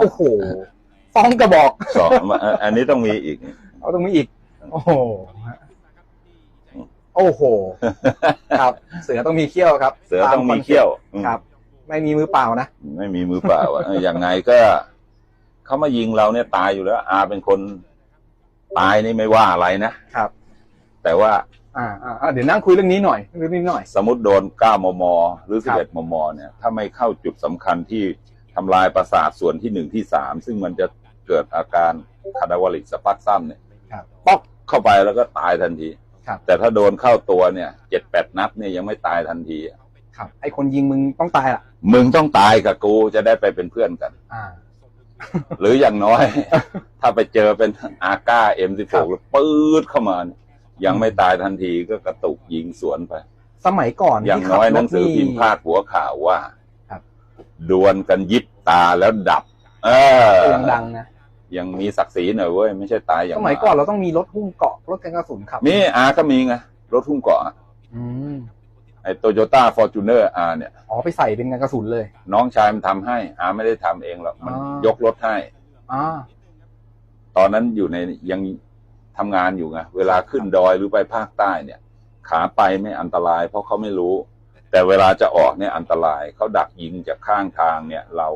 โอ้โหสองกระบอกสองอะอันนี้ต้องมีอีก เอาตรงนี้อีก โอ้โหโอ้โห ครับ เสือต้องมีเขี้ยวครับ เสือต้องมีเขี้ยวอืมครับ ไม่มีมือเปล่านะไม่มีมือเปล่าอะเอออย่างไงก็เขามายิงเราเนี่ยตายอยู่แล้ว อาเป็นคนตายนี่ไม่ว่าอะไรนะครับ แต่ว่า อ่าอ่าอ่าเดี๋ยวนั่งคุยเรื่องนี้หน่อยเรื่องนี้หน่อย สมมติโดน9มม หรือครับ11มม เนี่ย ถ้าไม่เข้าจุดสำคัญที่ ทำลายประสาทส่วนที่หนึ่งที่สามซึ่งมันจะเกิดอาการคาดาวลิกสปักซัมเนี่ยครับ ป๊อกเข้าไปแล้วก็ตายทันที ครับ แต่ถ้าโดนเข้าตัวเนี่ยเจ็ดแปดนัดเนี่ยยังไม่ตายทันที ครับ ไอคนยิงมึงต้องตายล่ะ มึงต้องตายกับกูจะได้ไปเป็นเพื่อนกัน อ่า หรืออย่างน้อย ถ้าไปเจอเป็นอาก้าเอ็มสิบครัหบกปื๊ดเข้ามาเนี่ยยังไม่ตายทันทีก็กระตุกยิงสวนไป สมัยก่อนอย่างที่น้อยขับรถหนังสือพิมพ์พาดหัวข่าวว่าครับ ดวลกันยิบตาแล้วดับ เออเสียงดังนะยังมีศักดิ์ศรีหน่อยเว้ยไม่ใช่ตายอย่างสมัยก่อนเราต้องมีรถหุ้มเกาะรถกันกระสุนขับมีอาก็มีไงรถทุ่งเกาะอะอืมไอ้โตโยต้าฟอร์จูเนอร์อาเนี่ยอ๋อไปใส่เป็นกันกระสุนเลย น้องชายมันทำให้ อาไม่ได้ทำเองหรอกมันอ๋อยกรถให้อ่าตอนนั้นอยู่ในยังทำงานอยู่ไงเวลาขึ้นดอยหรือไปภาคใต้เนี่ย ขาไปไม่อันตราย เพราะเขาไม่รู้ แต่เวลาจะออกเนี่ยอันตรายเขาดักยิงจากข้างทางเนี่ยเรา